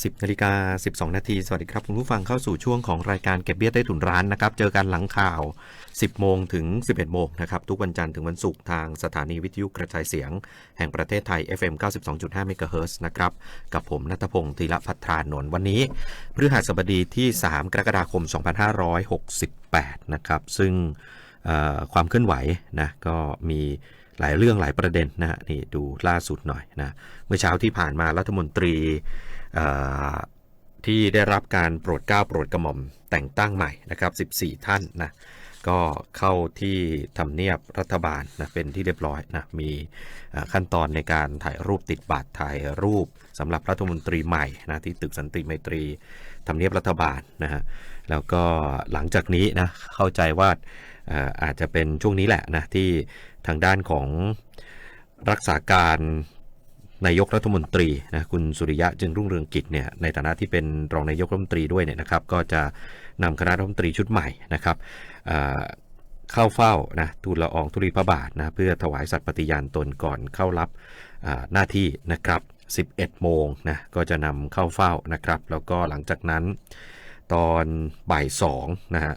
10นาฬิกา12 นาที สวัสดีครับคุณผู้ฟังเข้าสู่ช่วงของรายการเก็บเบี้ยใต้ถุนร้านนะครับ เจอกันหลังข่าว 10 โมงถึง 11 โมงนะครับ ทุกวันจันทร์ถึงวันศุกร์ทางสถานีวิทยุกระจายเสียง แห่งประเทศไทย FM 92.5 MHz นะครับ กับผมนัทพงศ์ธีรพัฒรานนท์วันนี้พฤหัสบดีที่ 3 กรกฎาคม 2568 นะครับ ซึ่งความเคลื่อนไหวนะก็มีหลายเรื่องหลายประเด็นนะนี่ดูล่าสุดหน่อยนะเมื่อเช้าที่ผ่านมารัฐมนตรี ที่ได้รับการโปรดเกล้าโปรดกระหม่อมแต่งตั้งใหม่นะครับ 14 ท่านนะก็เข้าที่ทำเนียบรัฐบาลนะเป็นที่เรียบร้อยนะมีขั้นตอนในการถ่ายรูปติดบัตรถ่ายรูปสำหรับรัฐมนตรีใหม่นะที่ตึกสันติไมตรีทำเนียบรัฐบาลนะฮะแล้วก็หลังจากนี้นะเข้าใจว่าอาจจะเป็นช่วงนี้แหละนะที่ทางด้านของรักษาการ นายกรัฐมนตรีนะคุณสุริยะจึงรุ่งเรืองกิจเนี่ยในฐานะที่เป็นรองนายกรัฐมนตรีด้วยเนี่ยนะครับก็จะนำคณะรัฐมนตรีชุดใหม่นะครับเข้าเฝ้านะทูลละอองธุลีพระบาทนะเพื่อถวายสัตย์ปฏิญาณตนก่อนเข้ารับหน้าที่นะครับ 11 โมงนะก็จะนำเข้าเฝ้านะครับ แล้วก็หลังจากนั้นตอนบ่ายสองนะฮะ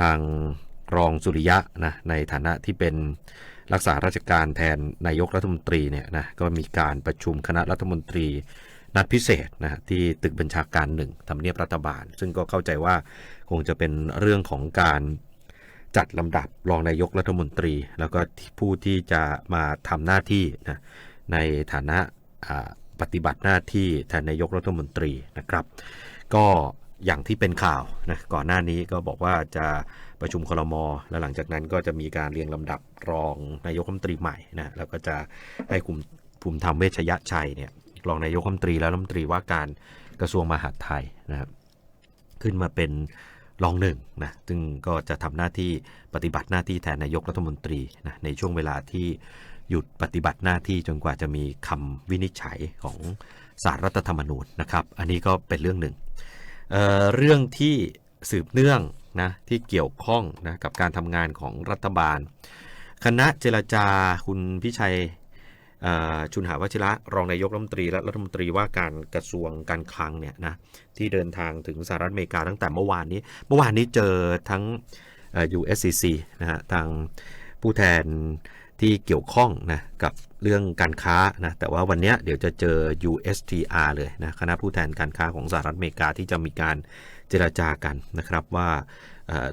ทางรองสุริยะนะในฐานะที่เป็น รักษาราชการแทนนายกรัฐมนตรีเนี่ยนะก็มีการประชุมคณะรัฐมนตรีนัดพิเศษนะฮะที่ตึกบัญชาการหนึ่งทำเนียบรัฐบาล ซึ่งก็เข้าใจว่าคงจะเป็นเรื่องของการจัดลำดับรองนายกรัฐมนตรี แล้วก็ผู้ที่จะมาทำหน้าที่นะในฐานะปฏิบัติหน้าที่แทนนายกรัฐมนตรีนะครับ ก็อย่างที่เป็นข่าวนะก่อนหน้านี้ก็บอกว่าจะ ประชุมคลมและหลังจากนั้นก็จะมีการเรียงลำดับรองนายกรัฐมนตรีใหม่นะแล้วก็จะให้คุมภูมิธรรมเวชยชัยเนี่ยรองนายกรัฐมนตรีและรัฐมนตรีว่าการกระทรวงมหาดไทยนะครับขึ้นมาเป็นรองหนึ่งนะซึ่งก็จะทำหน้าที่ปฏิบัติหน้าที่แทนนายกรัฐมนตรีนะในช่วงเวลาที่หยุดปฏิบัติหน้าที่จนกว่าจะมีคำวินิจฉัยของสารรัฐธรรมนูญนะครับ อันนี้ก็เป็นเรื่องหนึ่งเเรื่องที่สืบเนื่อง นะที่เกี่ยวข้องนะกับการทำงานของรัฐบาล คณะเจรจาคุณพิชัยชุนหาวชิระรองนายกรัฐมนตรีและรัฐมนตรีว่าการกระทรวงการคลังเนี่ยนะที่เดินทางถึงสหรัฐอเมริกาตั้งแต่เมื่อวานนี้ เมื่อวานนี้เจอทั้ง USCC นะฮะทางผู้แทนที่เกี่ยวข้องนะกับเรื่องการค้านะแต่ว่าวันนี้เดี๋ยวจะเจอ USTR เลยนะคณะผู้แทนการค้าของสหรัฐอเมริกาที่จะมีการ เจรจากันนะครับว่า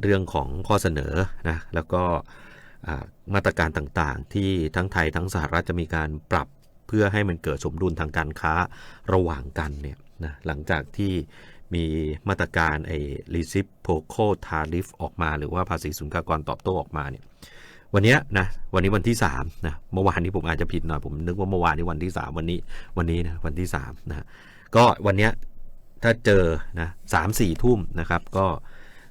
เรื่องของข้อเสนอนะแล้วก็มาตรการต่างๆ ที่ทั้งไทยทั้งสหรัฐจะมีการปรับเพื่อให้มันเกิดสมดุลทางการค้าระหว่างกันเนี่ยนะหลังจากที่มีมาตรการไอ้ reciprocal tariff ออกมา หรือว่าภาษีสุลกากรตอบโต้ออกมาเนี่ยวันนี้นะวันนี้วันที่3นะเมื่อวานนี้ผมอาจจะผิดหน่อยผมนึกว่าเมื่อวานนี้วันที่ 3 วันนี้วันนี้นะวันที่3นะก็วันนี้ ถ้าเจอนะสามสี่ทุ่มนะครับ ก็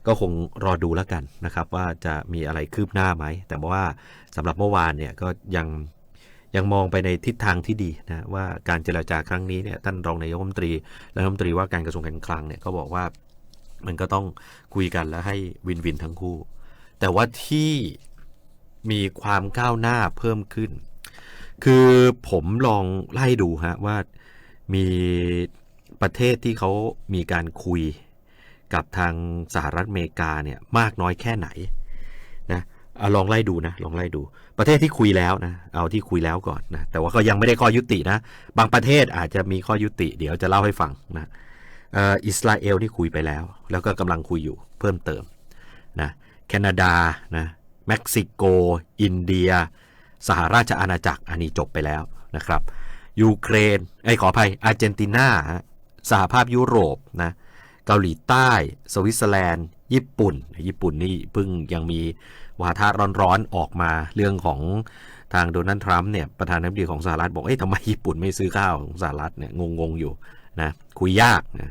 ก็คงรอดูแล้วกันนะครับ ว่าจะมีอะไรคืบหน้าไหม แต่ว่าสำหรับเมื่อวานเนี่ยก็ยังยังมองไปในทิศทางที่ดีนะว่าการเจรจาครั้งนี้เนี่ยท่านรองนายกรัฐมนตรีและรัฐมนตรีว่าการกระทรวงการคลังเนี่ยก็บอกว่ามันก็ต้องคุยกันแล้วให้วินวินทั้งคู่ แต่ว่าที่มีความก้าวหน้าเพิ่มขึ้น คือผมลองไล่ดูฮะว่ามี ประเทศที่เขามีการคุยกับทางสหรัฐอเมริกาเนี่ยมากน้อยแค่ไหนนะอลองไล่ดูนะลองไล่ดู ประเทศที่คุยแล้วนะเอาที่คุยแล้วก่อนนะแต่ว่าก็ยังไม่ได้ข้อยุตินะ บางประเทศอาจจะมีข้อยุติ เดี๋ยวจะเล่าให้ฟังนะอิสราเอลที่คุยไปแล้ว แล้วก็กำลังคุยอยู่เพิ่มเติมนะแคนาดานะเม็กซิโก อินเดีย สหราชอาณาจักรอันนี้จบไปแล้วนะครับยูเครนไอ้ขออภัยอาร์เจนตินาฮะ สหภาพยุโรปนะเกาหลีใต้ สวิตเซอร์แลนด์ ญี่ปุ่น ญี่ปุ่นนี่เพิ่งยังมีวาทะร้อนๆออกมาเรื่องของทางโดนัลด์ทรัมป์เนี่ยประธานาธิบดีของสหรัฐบอกเอ้ยทำไมญี่ปุ่นไม่ซื้อข้าวของสหรัฐเนี่ยงงๆอยู่นะคุยยากนะ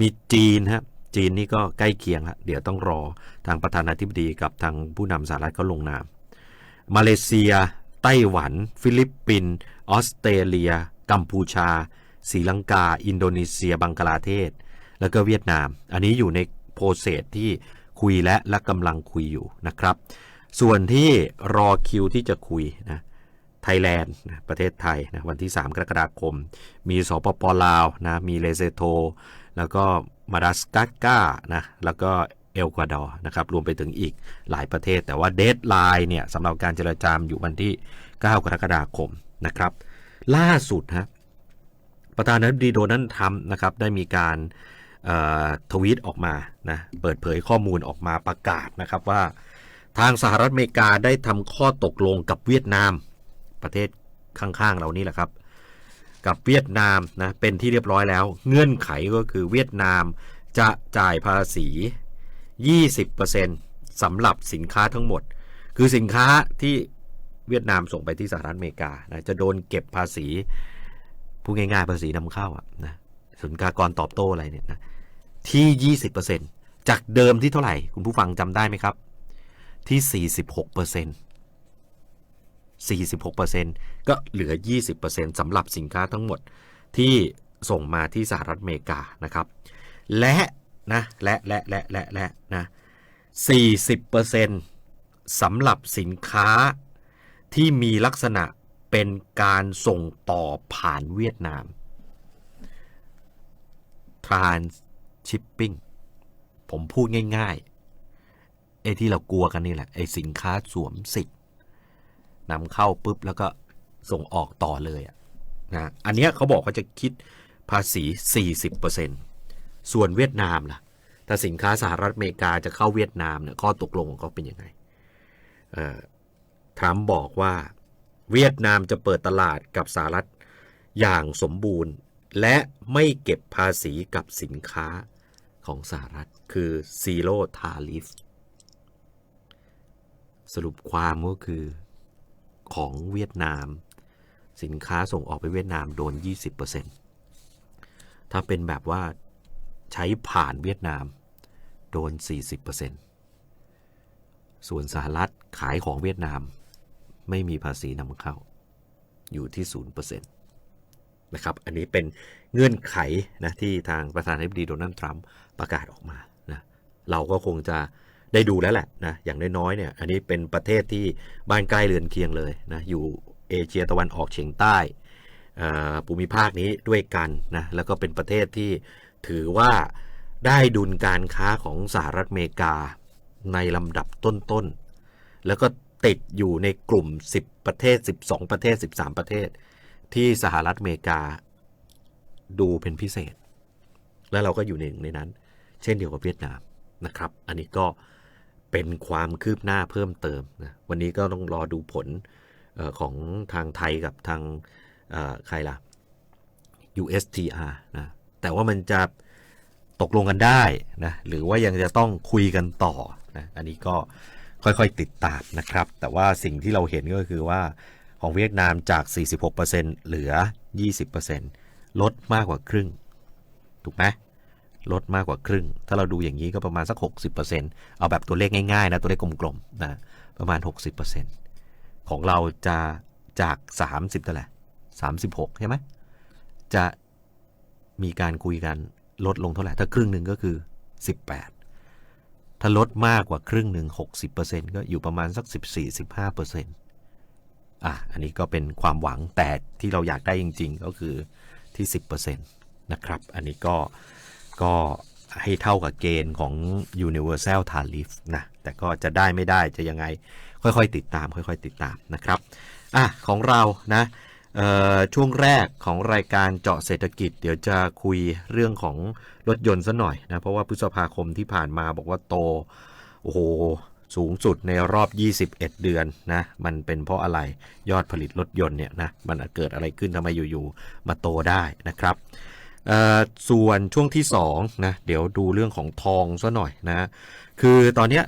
มีจีนฮะจีนนี่ก็ใกล้เคียงละเดี๋ยวต้องรอทางประธานาธิบดีกับทางผู้นำสหรัฐเขาลงนาม มาเลเซีย ไต้หวัน ฟิลิปปินส์ออสเตรเลีย กัมพูชา ศรีลังกา อินโดนีเซีย บังกลาเทศ แล้วก็เวียดนาม อันนี้อยู่ในโปรเซสที่คุยและและกำลังคุยอยู่นะครับ ส่วนที่รอคิวที่จะคุยนะไทยแลนด์ประเทศไทยนะวันที่ 3 กรกฎาคม มีสปปลาวนะมีเลเซโตแล้วก็มาดาสกัสกานะแล้วก็เอลกวาดอร์นะครับรวมไปถึงอีกหลายประเทศ แต่ว่าเดทไลน์เนี่ยสำหรับการเจรจามอยู่วันที่ 9 กรกฎาคมนะครับ ล่าสุดฮะ ประธานาธิบดีโดนัลด์ทรัมป์นะครับได้มีการทวีตออกมานะเปิดเผยข้อมูลออกมาประกาศนะครับว่า ทางสหรัฐอเมริกาได้ทำข้อตกลงกับเวียดนาม ประเทศข้างๆเรานี่แหละครับ กับเวียดนามนะเป็นที่เรียบร้อยแล้ว เงื่อนไขก็คือเวียดนามจะจ่ายภาษี 20%สำหรับสินค้าทั้งหมด คือสินค้าที่เวียดนามส่งไปที่สหรัฐอเมริกานะจะโดนเก็บภาษี พูดง่ายๆภาษีนำเข้าอะนะสุลกากรตอบโต้อะไรเนี่ยนะที่20%จากเดิมที่เท่าไหร่ คุณผู้ฟังจำได้ไหมครับ ที่46% 46%ก็เหลือ20%สำหรับสินค้าทั้งหมดที่ส่งมาที่สหรัฐอเมริกานะครับ และนะและและและและและนะ40%สำหรับสินค้าที่มีลักษณะ เป็นการส่งต่อผ่านเวียดนาม Transshipping ผมพูดง่ายๆไอ้ที่เรากลัวกันนี่แหละไอ้สินค้าสวมสิทธิ์นำเข้าปุ๊บแล้วก็ส่งออกต่อเลยอะนะอันเนี้ยเขาบอกเขาจะคิดภาษี 40%ส่วนเวียดนามล่ะ ถ้าสินค้าสหรัฐอเมริกาจะเข้าเวียดนามเนี่ยข้อตกลงของเขาเป็นยังไงทรัมป์บอกว่า เวียดนามจะเปิดตลาดกับสหรัฐอย่างสมบูรณ์ และไม่เก็บภาษีกับสินค้าของสหรัฐคือ zero tariff สรุปความก็คือของเวียดนาม สินค้าส่งออกไปเวียดนามโดน 20%ถ้าเป็นแบบว่าใช้ผ่านเวียดนามโดน 40%ส่วนสหรัฐขายของเวียดนาม ไม่มีภาษีนำเข้า อยู่ที่ 0%นะครับ อันนี้เป็นเงื่อนไขนะที่ทางประธานาธิบดีโดนัลด์ทรัมป์ประกาศออกมานะเราก็คงจะได้ดูแล้วแหละนะอย่างน้อยๆเนี่ยอันนี้เป็นประเทศที่บ้านใกล้เรือนเคียงเลยนะอยู่เอเชียตะวันออกเฉียงใต้ภูมิภาคนี้ด้วยกันนะแล้วก็เป็นประเทศที่ถือว่าได้ดุลการค้าของสหรัฐอเมริกาในลำดับต้นๆ แล้วก็ ติดอยู่ในกลุ่ม 10 ประเทศ 12 ประเทศ 13 ประเทศ ที่สหรัฐอเมริกาดูเป็นพิเศษ แล้วเราก็อยู่ในหนึ่งในนั้น เช่นเดียวกับเวียดนามนะครับ อันนี้ก็เป็นความคืบหน้าเพิ่มเติมนะวันนี้ก็ต้องรอดูผลออของทางไทยกับทางเอ่อใครล่ะ USTR นะแต่ว่ามันจะตกลงกันได้นะหรือว่ายังจะต้องคุยกันต่อนะอันนี้ก็ ค่อยๆติดตามนะครับ แต่ว่าสิ่งที่เราเห็นก็คือว่าของเวียดนามจาก 46%เหลือ 20%ลดมากกว่าครึ่ง ถูกไหมลดมากกว่าครึ่ง ถ้าเราดูอย่างนี้ก็ประมาณสัก 60%เอาแบบตัวเลขง่ายๆนะ ตัวเลขกลมๆนะประมาณ 60%ของเราจะจาก 30เท่าไหร่36 ใช่ไหม จะมีการคุยกันลดลงเท่าไหร่ ถ้าครึ่งหนึ่งก็คือ 18 ถ้าลดมากกว่าครึ่งหนึ่ง60%ก็อยู่ประมาณสัก 14-15%อะ อันนี้ก็เป็นความหวังแต่ที่เราอยากได้จริง ๆ ก็คือที่ 10%นะครับ อันนี้ก็ก็ให้เท่ากับเกณฑ์ของ universal tariff นะ แต่ก็จะได้ไม่ได้จะยังไงค่อยๆติดตาม ค่อย ๆ ติดตามนะครับ อะ ของเรานะ ช่วงแรกของรายการเจาะเศรษฐกิจ เดี๋ยวจะคุยเรื่องของรถยนต์ซะหน่อยนะเพราะว่าพฤษภาคมที่ผ่านมาบอกว่าโตโอ้โหสูงสุดในรอบ 21 เดือนนะ มันเป็นเพราะอะไรยอดผลิตรถยนต์เนี่ยนะ มันเกิดอะไรขึ้นทำไมอยู่ๆ มาโตได้นะครับ ส่วนช่วงที่2นะ เดี๋ยวดูเรื่องของทองซะหน่อยนะ คือตอนเนี้ย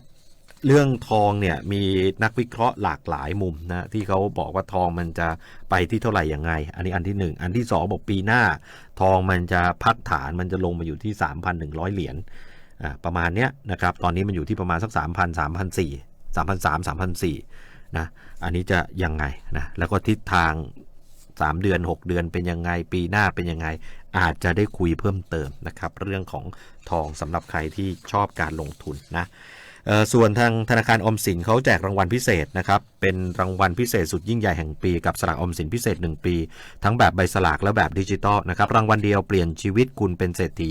เรื่องทองเนี่ยมีนักวิเคราะห์หลากหลายมุมนะที่เขาบอกว่าทองมันจะไปที่เท่าไหร่ยังไง อันนี้อันที่ 1 อันที่ 2 บอกปีหน้า ทองมันจะพักฐานมันจะลงมาอยู่ที่ 3,100 เหรียญอ่าประมาณเนี้ยนะครับตอนนี้มันอยู่ที่ประมาณสัก 3,000 3 0 0 3,300 3,400นะอันนี้จะยังไงนะแล้วก็ทิศทาง 3 เดือน 6 เดือนเป็นยังไง ปีหน้าเป็นยังไง อาจจะได้คุยเพิ่มเติมนะครับเรื่องของทองสำหรับใครที่ชอบการลงทุนนะ ส่วนทางธนาคารอมสินเขาแจกรางวัลพิเศษนะครับ เป็นรางวัลพิเศษสุดยิ่งใหญ่แห่งปีกับสลากอมสินพิเศษ 1 ปี ทั้งแบบใบสลากและแบบดิจิตอลนะครับ รางวัลเดียวเปลี่ยนชีวิตคุณเป็นเศรษฐี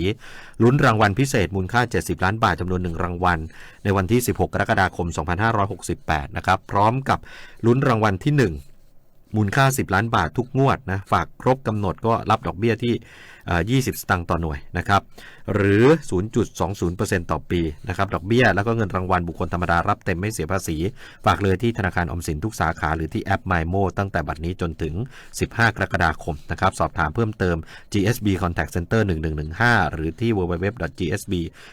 ลุ้นรางวัลพิเศษมูลค่า 70 ล้านบาทจำนวนหนึ่งรางวัล ในวันที่ 16 กรกฎาคม 2568 นะครับ พร้อมกับลุ้นรางวัลที่ 1 มูลค่า 10 ล้านบาททุกงวดนะ ฝากครบกำหนดก็รับดอกเบี้ยที่ 20 สตางค์ต่อหน่วยนะครับหรือ 0.20%ต่อปีนะครับดอกเบี้ย แล้วก็เงินรางวัลบุคคลธรรมดารับเต็มไม่เสียภาษี ฝากเลยที่ธนาคารออมสินทุกสาขา หรือที่แอป MyMo ตั้งแต่บัดนี้จนถึง 15 กรกฎาคมนะครับสอบถามเพิ่มเติม GSB Contact Center 1115 หรือที่ www.gsb.or.th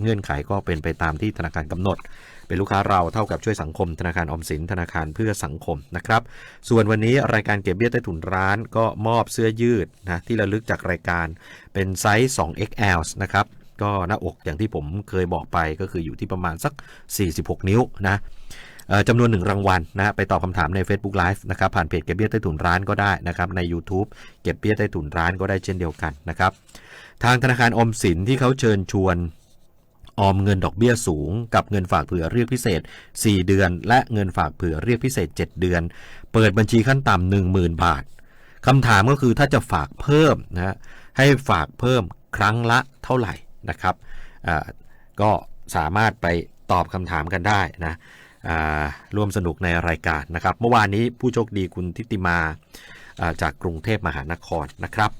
เงื่อนไขก็เป็นไปตามที่ธนาคารกำหนด เป็นลูกค้าเราเท่ากับช่วยสังคมธนาคารออมสินธนาคารเพื่อสังคมนะครับ ส่วนวันนี้รายการเก็บเบี้ยใต้ถุนร้านก็มอบเสื้อยืดนะที่ระลึกจากรายการเป็นไซส์ 2XL นะครับก็หน้าอกอย่างที่ผมเคยบอกไปก็คืออยู่ที่ประมาณสัก 46 นิ้วนะจำนวนหนึ่งรางวัลนะไปตอบคำถามใน Facebook Live นะครับผ่านเพจเก็บเบี้ยใต้ถุนร้านก็ได้นะครับใน YouTube เก็บเบี้ยใต้ถุนร้านก็ได้เช่นเดียวกันนะครับทางธนาคารอมสินที่เขาเชิญชวน ออมเงินดอกเบี้ยสูง กับเงินฝากเผื่อเรียกพิเศษ 4 เดือน และเงินฝากเผื่อเรียกพิเศษ 7 เดือน เปิดบัญชีขั้นต่ำ10,000บาทคำถามก็คือถ้าจะฝากเพิ่มนะฮะให้ฝากเพิ่มครั้งละเท่าไหร่นะครับก็สามารถไปตอบคำถามกันได้นะร่วมสนุกในรายการนะครับ เมื่อวานนี้ผู้โชคดีคุณทิติมาจากกรุงเทพมหานครนะครับ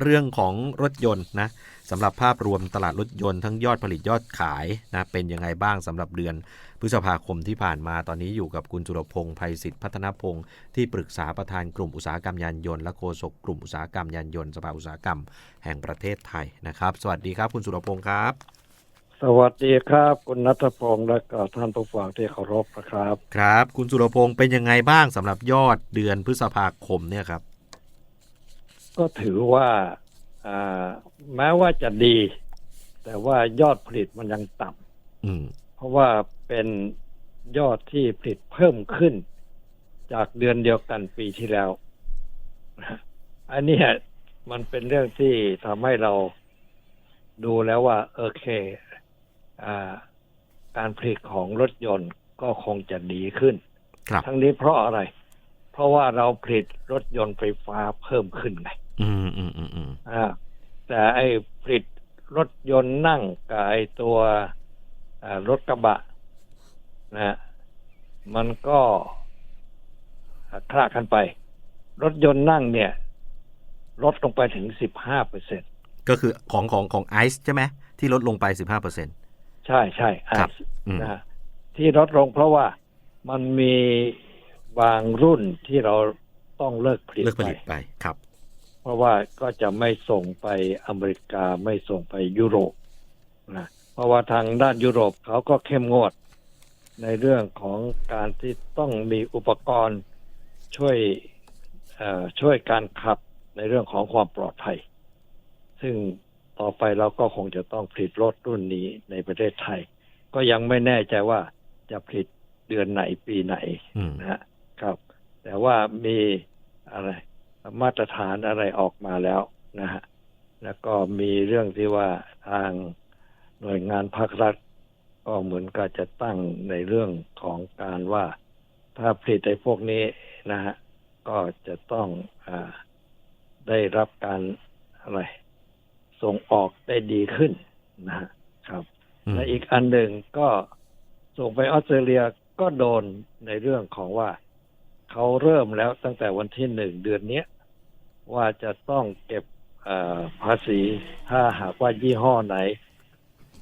เรื่องของรถยนต์นะ สำหรับภาพรวมตลาดรถยนต์ทั้งยอดผลิตยอดขายนะเป็นยังไงบ้างสำหรับเดือนพฤษภาคมที่ผ่านมาตอนนี้อยู่กับคุณจุรพงศ์ไพศิษฐ์พัฒนพงศ์ที่ปรึกษาประธานกลุ่มอุตสาหกรรมยานยนต์และโฆษกกลุ่มอุตสาหกรรมยานยนต์สภาอุตสาหกรรมแห่งประเทศไทยนะครับ สวัสดีครับ คุณสุรพงศ์ครับ สวัสดีครับ คุณนัทพงศ์และก็ท่านผู้ฟังที่เคารพนะครับ ครับ คุณสุรพงศ์เป็นยังไงบ้างสำหรับยอดเดือนพฤษภาคมเนี่ยครับ ก็ถือว่าอ่า แม้ว่าจะดี แต่ว่ายอดผลิตมันยังต่อืมำเพราะว่าเป็นยอดที่ผลิตเพิ่มขึ้น จากเดือนเดียวกันปีที่แล้วนะอันเนี้ยมันเป็นเรื่องที่ทำให้เราดูแล้วว่า โอเคอ่าการผลิตของรถยนต์ก็คงจะดีขึ้นครับทั้งนี้เพราะอะไร เพราะว่าเราผลิตรถยนต์ไฟฟ้าเพิ่มขึ้นไง อืมอืมอืมอืมอ่าแต่ไอ้ผลิตรถยนต์นั่งกับไอ้ตัวอ่ารถกระบะนะฮะมันก็คลาดกันไป รถยนต์นั่งเนี่ย ลดลงไปถึงสิบห้าเปอร์เซ็นก็คือของของของไอซ์ใช่ไหมที่ลดลงไป15เปอร์เซ็นต์ใช่ใช่ครับอ่าอืมนะฮะที่ลดลงเพราะว่ามันมีบางรุ่นที่เราต้องเลิกผลิตเลิกผไปลิตไปครับ เพราะว่าก็จะไม่ส่งไปอเมริกาไม่ส่งไปยุโรปนะเพราะว่าทางด้านยุโรปเขาก็เข้มงวดในเรื่องของการที่ต้องมีอุปกรณ์ช่วยเอ่อช่วยการขับในเรื่องของความปลอดภัย ซึ่งต่อไปเราก็คงจะต้องผลิตรถรุ่นนี้ในประเทศไทย ก็ยังไม่แน่ใจว่าจะผลิตเดือนไหนปีไหนอืมนะฮะครับ แต่ว่ามีอะไร มาตรฐานอะไรออกมาแล้วนะฮะแล้วก็มีเรื่องที่ว่าทางหน่วยงานภาครัฐก็เหมือนกับจะตั้งในเรื่องของการว่าถ้าผลิตไอ้พวกนี้นะฮะก็จะต้องอาได้รับการอะไร ส่งออกได้ดีขึ้นนะฮะครับมและอีกอันหนึ่งก็ส่งไปออสเตรเลียก็โดนในเรื่องของว่า เขาเริ่มแล้วตั้งแต่วันที่หนึ่งเดือนเนี้ย ว่าจะต้องเก็บเอ่อภาษีถ้าหากว่ายี่ห้อไหน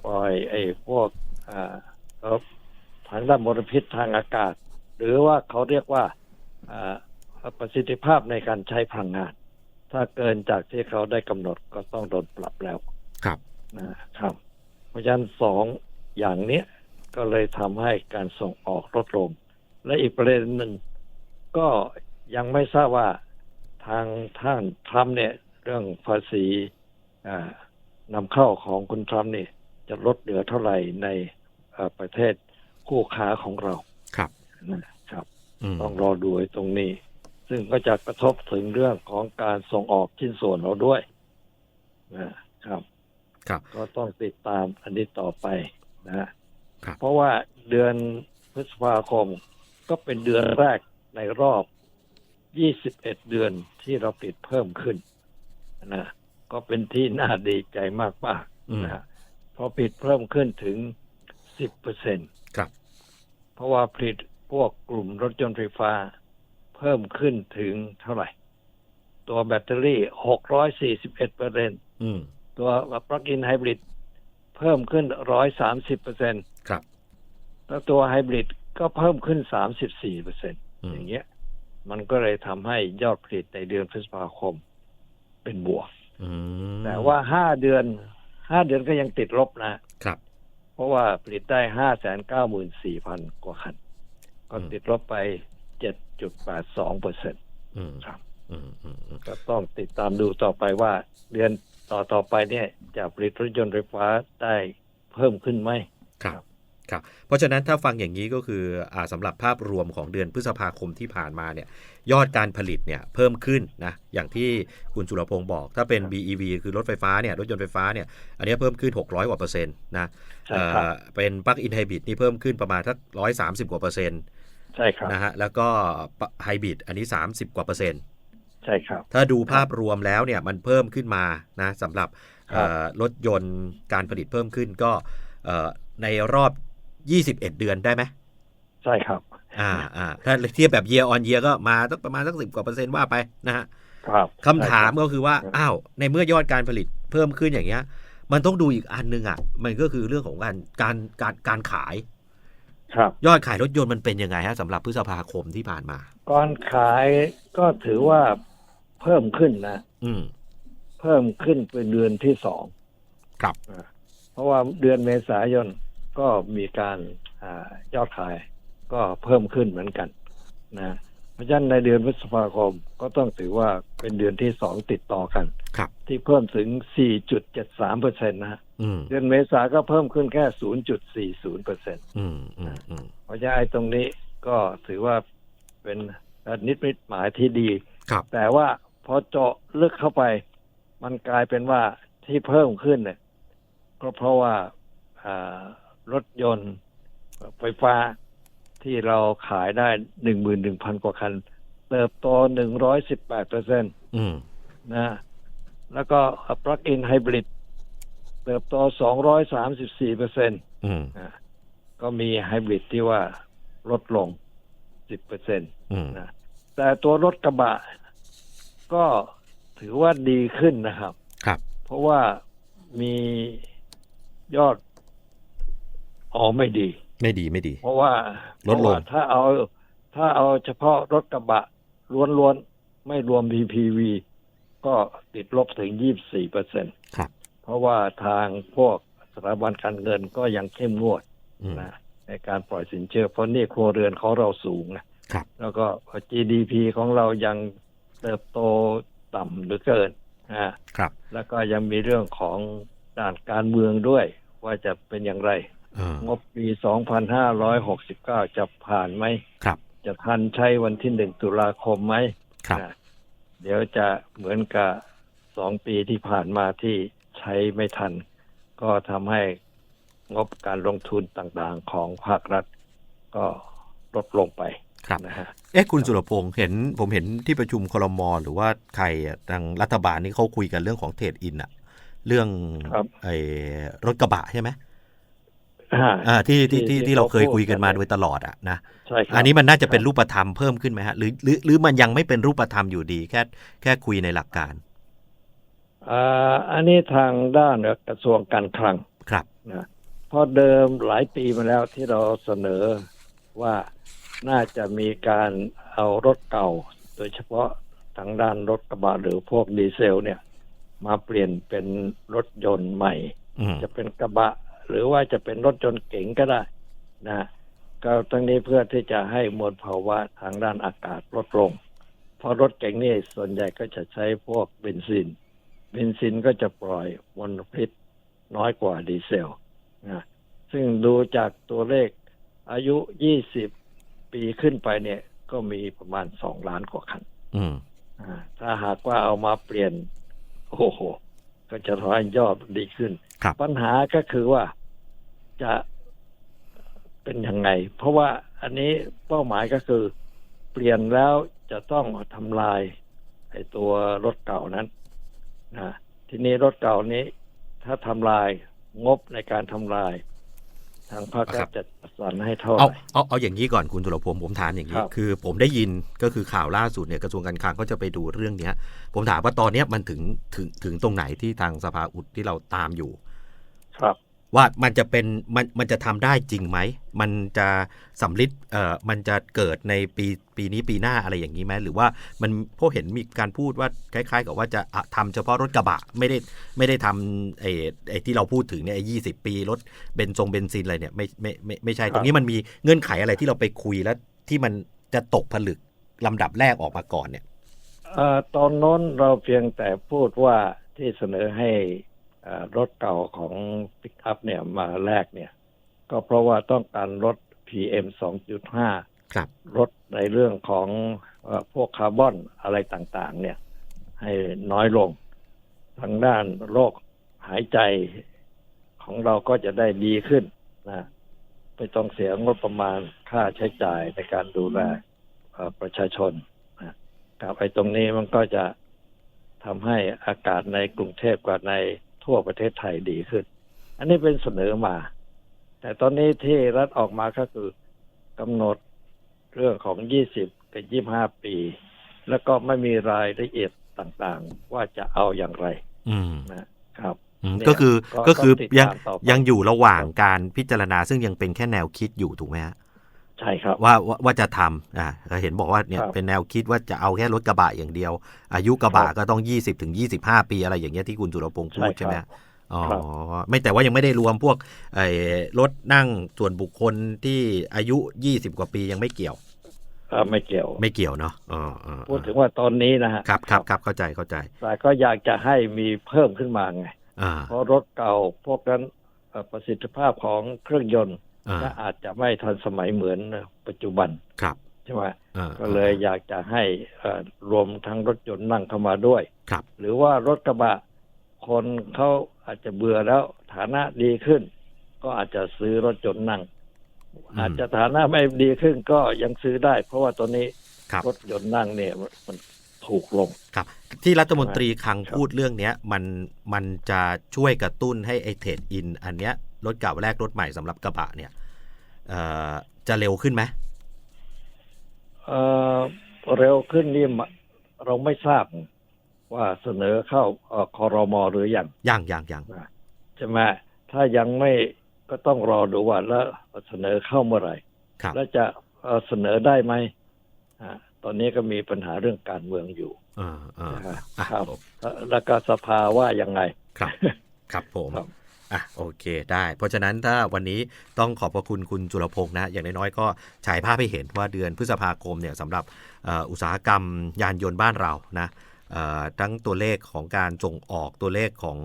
ปล่อยไอ้พวกอ่าเขาทางด้านมลพิษทางอากาศ หรือว่าเขาเรียกว่าอ่าประสิทธิภาพในการใช้พลังงาน ถ้าเกินจากที่เขาได้กำหนดก็ต้องโดนปรับแล้ว ครับนะครับ เพราะฉะนั้นสองอย่างเนี้ยก็เลยทำให้การส่งออกลดลง และอีกประเด็นหนึ่งก็ยังไม่ทราบว่า ทางท่านทรัมป์เนี่ย เรื่องภาษีอ่านำเข้าของคุณทรัมป์นี่จะลดเหลือเท่าไหร่ในเอ่อประเทศคู่ค้าของเราครับนะครับอืมต้องรอดูไอ้ตรงนี้ ซึ่งก็จะกระทบถึงเรื่องของการส่งออกชิ้นส่วนเราด้วยนะครับครับก็ต้องติดตามอันนี้ต่อไปนะฮะครับเพราะว่าเดือนพฤษภาคมก็เป็นเดือนแรกในรอบ 21เดือนที่เราปิดเพิ่มขึ้นนะก็เป็นที่น่าดีใจมากอืมๆนะฮะเพราะปิดเพิ่มขึ้นถึง10เปอร์เซ็นครับ เพราะว่าผลิตพวกกลุ่มรถยนต์ไฟฟ้า เพิ่มขึ้นถึงเท่าไหร่ ตัวแบตเตอรี่641เปอร์เซ็นอืมตัวปลั๊กอินไฮบริดเพิ่มขึ้น130เปอร์เซ็นครับ แล้วตัวไฮบริดก็เพิ่มขึ้น34เปอร์เซ็นอืมอย่างเงี้ย มันก็เลยทำให้ยอดผลิตในเดือนพฤษภาคมเป็นบวกอืมแต่ว่าห้าเดือนห้าเดือนก็ยังติดลบนะครับ เพราะว่าผลิตได้ห้าแสนเก้าหมื่นสี่พันกว่าคัน ก็อืมติดลบไปเจ็ดจุดแปดสองเปอร์เซ็นอืมครับอืมอืมอืมก็ต้องติดตามดูต่อไปว่าเดือนต่อต่อไปเนี่ยจะผลิตรถยนต์ไฟฟ้าได้เพิ่มขึ้นไหมครับ ครับเพราะฉะนั้นถ้าฟังอย่างนี้ก็คืออ่าสำหรับภาพรวมของเดือนพฤษภาคมที่ผ่านมาเนี่ยยอดการผลิตเนี่ยเพิ่มขึ้นนะอย่างที่คุณสุรพงศ์บอก ถ้าเป็น BEV คือรถไฟฟ้าเนี่ยรถยนต์ไฟฟ้าเนี่ยอันเนี้ยเพิ่มขึ้น 600 กว่าเปอร์เซ็นต์นะใช่ครับเอ่อเป็นปลั๊กอินไฮบริดนี่เพิ่มขึ้นประมาณสักร้อยสามสิบกว่าเปอร์เซ็นต์ใช่ครับนะฮะแล้วก็ไฮบริดอันนี้ 30 กว่าเปอร์เซ็นต์ใช่ครับถ้าดูภาพรวมแล้วเนี่ยมันเพิ่มขึ้นมานะสำหรับครับเอ่อรถยนต์การผลิตเพิ่มขึ้นก็เอ่อในรอบ 21เดือนได้ไหมใช่ครับ อ่าอ่าถ้าเทียบแบบ year on year ก็มาสักประมาณสักสิบกว่าเปอร์เซ็นต์ว่าไปนะฮะครับคำถามใช่รับก็คือว่าครับอ้าวในเมื่อยอดการผลิตเพิ่มขึ้นอย่างเงี้ย มันต้องดูอีกอันหนึงอะ มันก็คือเรื่องของการการการการขายครับยอดขายรถยนต์มันเป็นยังไงฮะสำหรับพฤษภาคมที่ผ่านมาก่อนขายก็ถือว่าเพิ่มขึ้นนะ อืม เพิ่มขึ้นเป็นเดือนที่สองครับอ่าเพราะว่าเดือนเมษายน ก็มีการอายอดขายก็เพิ่มขึ้นเหมือนกันนะเพราะฉะนั้นในเดือนพฤษภาคมก็ต้องถือว่าเป็นเดือนที่สองติดต่อกันครับที่เพิ่มถึง 4.73เปอร์เซ็นต์นะฮะอืมเดือนเมษาก็เพิ่มขึ้นแค่ 0.40เปอร์เซ็นต์อืมอืมอืมเพราะฉะนั้นไอ้ตรงนี้ก็ถือว่าเป็นนิดมิตหมายที่ดีครับแต่ว่าพอเจาะลึกเข้าไป มันกลายเป็นว่าที่เพิ่มขึ้นเนี่ยก็เพราะว่าอ่า รถยนต์ ไฟฟ้าที่เราขายได้หนึ่งหมื่นหนึ่งพันกว่าคัน เติบโตหนึ่งร้อยสิบแปดเปอร์เซ็นตอืมนะแล้วก็ปลั๊กอินไฮบริดเติบโตสองร้อยสามสิบสี่เปอร์เซ็นต์อืมก็มีไฮบริดที่ว่าลดลงสิบเปอร์เซ็นตอืมนะแต่ตัวรถกระบะ ก็ถือว่าดีขึ้นนะครับ ครับ เพราะว่ามียอด อ๋อไม่ดี ไม่ดีไม่ดี เพราะว่าลดลงเพราะว่าถ้าเอาถ้าเอาเฉพาะรถกระบะล้วนๆ ไม่รวม PPV ก็ติดลบถึง 24เปอร์เซ็นครับเพราะว่าทางพวกสถาบันการเงินก็ยังเข้มงวดอืมนะในการปล่อยสินเชื่อเพราะหนี่ครัวเรือนของเราสูงนะครับแล้วก็ GDP ของเรายังเติบโตต่ำเหลือเกินนะครับ แล้วก็ยังมีเรื่องของด้านการเมืองด้วย ว่าจะเป็นอย่างไร เอองบปี2569จะผ่านไหมครับ จะทันใช้วันที่หนึ่งตุลาคมไหมครับนะเดี๋ยวจะเหมือนกับสองปีที่ผ่านมาที่ใช้ไม่ทัน ก็ทำให้งบการลงทุนต่างๆของภาครัฐ ก็ลดลงไปครับนะฮะเอ๊ะคุณสุรพงศ์เห็นผมเห็นที่ประชุมคลมหรือว่าใครอะทางรัฐบาลนี่เขาคุยกันเรื่องของเทรดอินอะเรื่องครับไอ้รถกระบะใช่ไหม อ่าอ่าที่ที่ที่ที่ที่เราเคยเขาพูดคุยกันมากันโดยตลอดอะนะใช่ครับอันนี้มันน่าจะเป็นครับรูปธรรมเพิ่มขึ้นไหมฮะหรือหรือหรือมันยังไม่เป็นรูปธรรมอยู่ดีแค่แค่คุยในหลักการอ่าอันนี้ทางด้านกระทรวงการคลังครับนะเพราะเดิมหลายปีมาแล้วที่เราเสนอว่าน่าจะมีการเอารถเก่า โดยเฉพาะทางด้านรถกระบะหรือพวกดีเซล เนี่ย มาเปลี่ยนเป็นรถยนต์ใหม่อืมจะเป็นกระบะ หรือว่าจะเป็นรถยนต์เก๋งก็ได้นะก็ทั้งนี้เพื่อที่จะให้มวลภาวะทางด้านอากาศลดลง เพราะรถเก๋งนี่ส่วนใหญ่ก็จะใช้พวกเบนซิน เบนซินก็จะปล่อยมลพิษน้อยกว่าดีเซลนะซึ่งดูจากตัวเลขอายุ 20 ปีขึ้นไปเนี่ย ก็มีประมาณ 2 ล้านกว่าคันอืมอ่าถ้าหากว่าเอามาเปลี่ยน โอ้โห ก็จะทำให้ยอดดีขึ้นครับปัญหาก็คือว่า จะเป็นยังไง เพราะว่าอันนี้เป้าหมายก็คือเปลี่ยนแล้วจะต้องทำลายไอ้ตัวรถเก่านั้นนะทีนี้รถเก่านี้ ถ้าทำลายงบในการทำลาย ทางภาคครัรัฐบจะจัดสรรให้เท่าไหเอาร่ เอาเอาอย่างนี้ก่อนคุณสุรพงศ์ผมถามอย่างนี้ครับคือผมได้ยินก็คือข่าวล่าสุดเนี่ยกระทรวงการคลังก็จะไปดูเรื่องเนี้ย ผมถามว่าตอนเนี้ยมันถึงถึงถึงตรงไหนที่ทางสภาอุดที่เราตามอยู่ ครับ ว่ามันจะเป็นมันมันจะทำได้จริงไหม มันจะสำลิดเอ่อมันจะเกิดในปีปีนี้ปีหน้าอะไรอย่างนี้ไหมหรือว่ามันพวกเห็นมีการพูดว่าคล้ายๆ กับว่าจะอะทำเฉพาะรถกระบะไม่ได้ไม่ได้ทำไอ้ไอ้ที่เราพูดถึงเนี่ยไอ้ยี่สิบปีรถเบนซงเบนซินอะไรเนี่ยไม่ไม่ไม่ไม่ใช่ครับตรงนี้มันมีเงื่อนไขอะไรที่เราไปคุยแล้วที่มันจะตกผลึกลำดับแรกออกมาก่อนเนี่ยเอ่อตอนโน้นเราเพียงแต่พูดว่าที่เสนอให้เอ่อ รถเก่าของปิกอัพเนี่ยมาแลกเนี่ย ก็เพราะว่าต้องการลด PM 2.5ครับลดในเรื่องของเออพวกคาร์บอนอะไรต่างๆ เนี่ย ให้น้อยลง ทางด้านโรคหายใจของเราก็จะได้ดีขึ้นนะไม่ต้องเสียงบประมาณค่าใช้จ่ายในการดูแลเอ่อประชาชนนะครับไอ้ตรงนี้มันก็จะทำให้อากาศในกรุงเทพกับใน ทั่วประเทศไทยดีขึ้น อันนี้เป็นเสนอมา แต่ตอนนี้ที่รัฐออกมาก็คือกำหนดเรื่องของ20กับ25ปี แล้วก็ไม่มีรายละเอียดต่างๆ ว่าจะเอาอย่างไรอืมนะครับอืมเนี่ยก็คือก็ก็คือต้องติดยังตามต่อไปยังอยู่ระหว่างการพิจารณาซึ่งยังเป็นแค่แนวคิดอยู่ถูกไหมฮะ ใช่ครับว่าว่าว่าจะทำอ่าเห็นบอกว่าเนี่ยครับเป็นแนวคิดว่าจะเอาแค่รถกระบะอย่างเดียว อายุกระบะครับก็ต้อง 20ถึง25 ปีอะไรอย่างเงี้ยที่คุณสุรพงศ์พูดใช่ใช่ไหมครับอ๋อครับไม่แต่ว่ายังไม่ได้รวมพวกไอ้รถนั่งส่วนบุคคลที่อายุ 20 กว่าปียังไม่เกี่ยวเอ่อไม่เกี่ยวไม่เกี่ยวเนาะอ๋ออ๋อพูดถึงว่าตอนนี้นะฮะครับครับครับเข้าใจเข้าใจ แต่ก็อยากจะให้มีเพิ่มขึ้นมาไงอ่าเพราะรถเก่าพวกนั้นเอ่อประสิทธิภาพของเครื่องยนต์อ่า ก็อาจจะไม่ทันสมัยเหมือนปัจจุบันครับใช่ไหมอ่าก็เลยอยากจะให้เอ่อรวมทั้งรถยนต์นั่งเข้ามาด้วยครับ หรือว่ารถกระบะคนเขาอาจจะเบื่อแล้วฐานะดีขึ้น ก็อาจจะซื้อรถยนต์นั่ง อาจจะฐานะไม่ดีขึ้นก็ยังซื้อได้ เพราะว่าตอนนี้ครับรถยนต์นั่งเนี่ยมันมันถูกลงครับ ที่รัฐมนตรีคลังครับพูดเรื่องเนี้ยมันมันจะช่วยกระตุ้นให้ไอเทรดอิน อันเนี้ยรถเก่าแรกรถใหม่สำหรับกระบะเนี่ยเอ่อ จะเร็วขึ้นไหมเอ่อเร็วขึ้นนี่มะเราไม่ทราบว่าเสนอเข้าเอ่อคอรมอหรือยังอย่างอย่างอย่างใช่ไหมถ้ายังไม่ก็ต้องรอดูว่าแล้วเสนอเข้าเมื่อไหร่ครับแล้วจะเอ่อเสนอได้ไหมอ่าตอนนี้ก็มีปัญหาเรื่องการเมืองอยู่เออเออนะครับอะครับผมแล้วแล้วก็สภาว่ายังไง ครับ ครับผมครับ อะโอเคได้ เพราะฉะนั้นถ้าวันนี้ต้องขอบพระคุณคุณจุลพงศ์นะ อย่างน้อยๆก็ฉายภาพให้เห็นว่าเดือนพฤษภาคมเนี่ยสำหรับเอ่ออุตสาหกรรมยานยนต์บ้านเรานะเอ่อทั้งตัวเลขของการส่งออกตัวเลขของ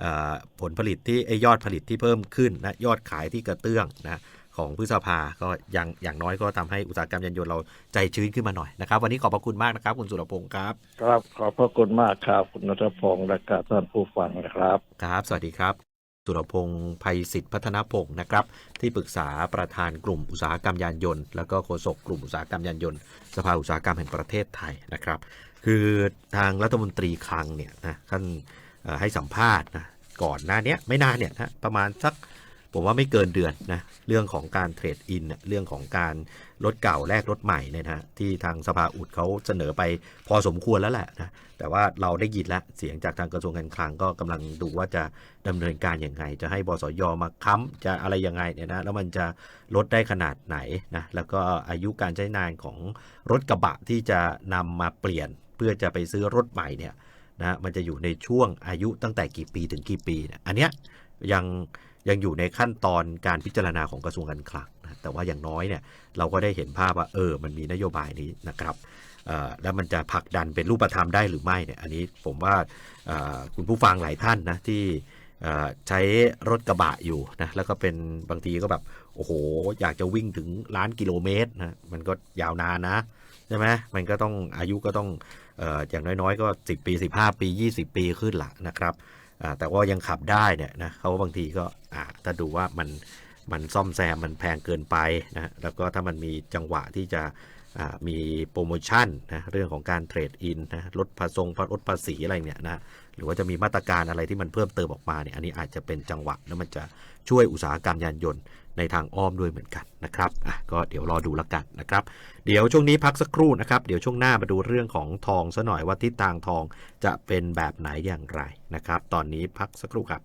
เออผลผลิตที่ไอ้ยอดผลิตที่เพิ่มขึ้นนะยอดขายที่กระเตื้องนะของพฤษภาก็ยังอย่างน้อยก็ทำให้อุตสาหกรรมยานยนต์เราใจชื้นขึ้นมาหน่อยนะครับ วันนี้ขอบพระคุณมากนะครับ คุณสุรพงศ์ครับ ครับขอบพระคุณมากครับ คุณนัทพงศ์และก็ท่านผู้ฟังนะครับ ครับ สวัสดีครับ สุรพงศ์ภัยสิทธิพัฒนพงศ์นะครับ ที่ปรึกษาประธานกลุ่มอุตสาหกรรมยานยนต์ แล้วก็โฆษกกลุ่มอุตสาหกรรมยานยนต์สภาอุตสาหกรรมแห่งประเทศไทยนะครับ คือทางรัฐมนตรีคลังเนี่ยนะท่านให้สัมภาษณ์นะก่อนหน้านี้ไม่นานเนี่ยนะประมาณสักผมว่าไม่เกินเดือนนะเรื่องของการเทรดอินเนี่ยเรื่องของการ รถเก่าแลกรถใหม่เนี่ยนะที่ทางสภาอุดเขาเสนอไปพอสมควรแล้วแหละนะแต่ว่าเราได้ยินแล้วเสียงจากทางกระทรวงการคลังก็กำลังดูว่าจะดำเนินการอยังไง จะให้บสยมาค้ำจะอะไรยังไงเนี่ยนะแล้วมันจะลดได้ขนาดไหนนะแล้วก็อายุการใช้งานของรถกระบะที่จะนำมาเปลี่ยนเพื่อจะไปซื้อรถใหม่เนี่ยนะมันจะอยู่ในช่วงอายุตั้งแต่กี่ปีถึงกี่ปีเนี่ยอันเนี้ยยังยังอยู่ในขั้นตอนการพิจารณาของกระทรวงการคลัง แต่ว่าอย่างน้อยเนี่ยเราก็ได้เห็นภาพว่าเออมันมีนโยบายนี้นะครับแล้วมันจะผลักดันเป็นรูปธรรมได้หรือไม่เนี่ยอันนี้ผมว่าคุณผู้ฟังหลายท่านนะที่ใช้รถกระบะอยู่นะแล้วก็เป็นบางทีก็แบบโอ้โห อยากจะวิ่งถึงล้านกิโลเมตรนะมันก็ยาวนานนะใช่ไหมมันก็ต้องอายุก็ต้องออย่างน้อยๆ ก็ 10 ปี 15 ปี 20 ปีขึ้นหละนะครับแต่ว่ายังขับได้เนี่ยนะเขาบางทีก็ถ้าดูว่ามัน มันซ่อมแซมมันแพงเกินไปนะแล้วก็ถ้ามันมีจังหวะที่จะมีโปรโมชั่นนะเรื่องของการเทรดอินนะลดภาษงลดภาษีอะไรเนี่ยนะหรือว่าจะมีมาตรการอะไรที่มันเพิ่มเติมออกมาเนี่ยอันนี้อาจจะเป็นจังหวะแล้วมันจะช่วยอุตสาหกรรมยานยนต์ในทางอ้อมด้วยเหมือนกันนะครับอะก็เดี๋ยวรอดูล้วกันนะครับ เดี๋ยวช่วงนี้พักสักครู่นะครับ เดี๋ยวช่วงหน้ามาดูเรื่องของทองซะหน่อยว่าทิศทางทองจะเป็นแบบไหนอย่างไรนะครับ ตอนนี้พักสักครู่ครับ